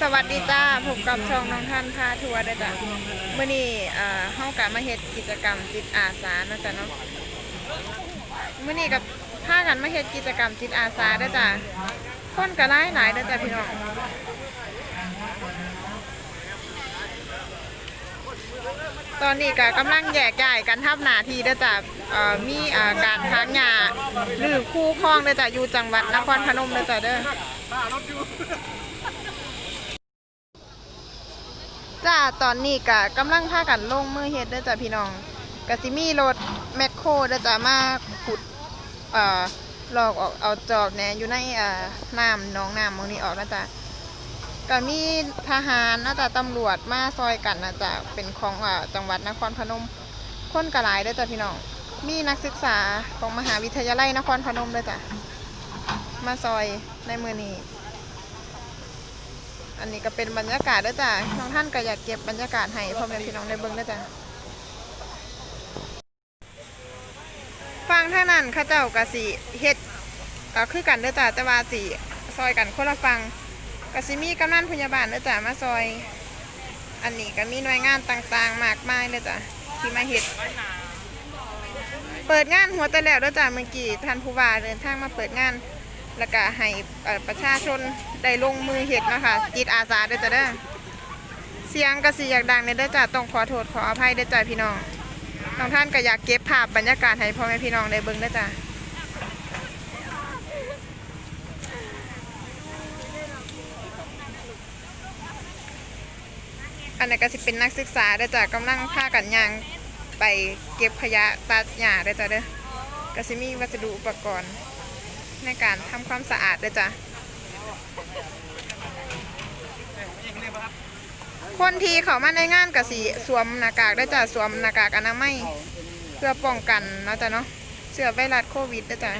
สวัสดีจ้าพบกับช่องน้องท่านพาทัวร์ได้จ้ะเมื่อนี้เอ่อเฮากะมาเฮ็ดกิจกรรมจิตอาสานะจ้ะเนาะเมื่อนี้กับพากันมาเฮ็ดกิจกรรมจิตอาสาได้จ้ะคนก็หลายหลายๆเด้จ้ะพี่น้องตอนนี้ก็กำลังแยกย้ายกันทำหนาที่เด้จ้ะมีอ่อการทางหญ้าหรือคู่ครองเด้จ้ะอยู่จังหวัดนครพนมเด้จ้ะเด้อ จ้าตอนนี้ก็กำลังพากันลงมือเฮ็ดเด้อจ้ะพี่น้องก็สิมีรถแมคโครเด้อจ้ะมาขุดเอ่อลอกออกเอาจอกแหน่อยู่ในเอ่อน้ำหนองน้ำมองนี้ออกนะจ๊ะก็มีทหารนะจ๊ะตำรวจมาซอยกันนะจ๊ะเป็นของอ่าจังหวัดนครพนมคนกระหลายด้อจ้ะพี่น้องมีนักศึกษาของมหาวิทยาลัยนครพนมด้อจ้ะ มาซอยในมือนี้ อันนี้ก็เป็นบรรยากาศเด้อจ้ะน้องท่านก็อยากเก็บบรรยากาศให้พ่อแม่พี่น้องได้เบิ่งเด้อจ้ะฟังท่านั้นข้าเจ้าก็สิเฮ็ดก็คือกันเด้อจ้ะแต่ว่าสิซอยกันคนละฟังก็สิมีกำนันพยาบาลเด้อจ้ะมาซอย อันนี้ก็มีหน่วยงานต่างๆ มากมายเด้อจ้ะที่มาเฮ็ดเปิดงานหัวแต่แล้วด้อจ้ะเมื่อกี้ท่านผู้ว่าเดินทางมาเปิดงาน แล้วก็ให้ประชาชนได้ลงมือเห็ดนะคะจิตอาสาเด้อจ้ะเด้อเสียงกระสีอยากดังเนี่ยเด้อจ้ะต้องขอโทษขออภัยเด้อจ้ะพี่น้องน้องท่านก็อยากเก็บภาพบรรยากาศให้พ่อแม่พี่น้องได้เบิ่งเด้อจ้ะอันนี้ก็สิเป็นนักศึกษาเด้อจ้ะกำลังพากันยางไปเก็บขยะตัดหญ้าเด้อจ้ะเด้อก็สิมีวัสดุอุปกรณ์ ในการทำความสะอาดด้วยจ้ะ คนที่เขามาในงานกับสีสวมหน้ากากด้วยจ้ะสวมหน้ากากอนามัยเพื่อป้องกันเนาะจ้ะเนาะเชื้อไวรัสโควิดด้วยจ้ะ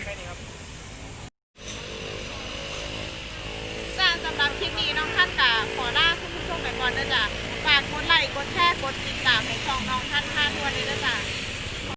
จ้าสำหรับคลิปนี้น้องท่านกะขอลาคุณผู้ชมไปก่อนด้วยจ้ะฝากกดไลค์กดแชร์กดติดตามให้ช่องน้องท่านท่านวันนี้ด้วยจ้ะ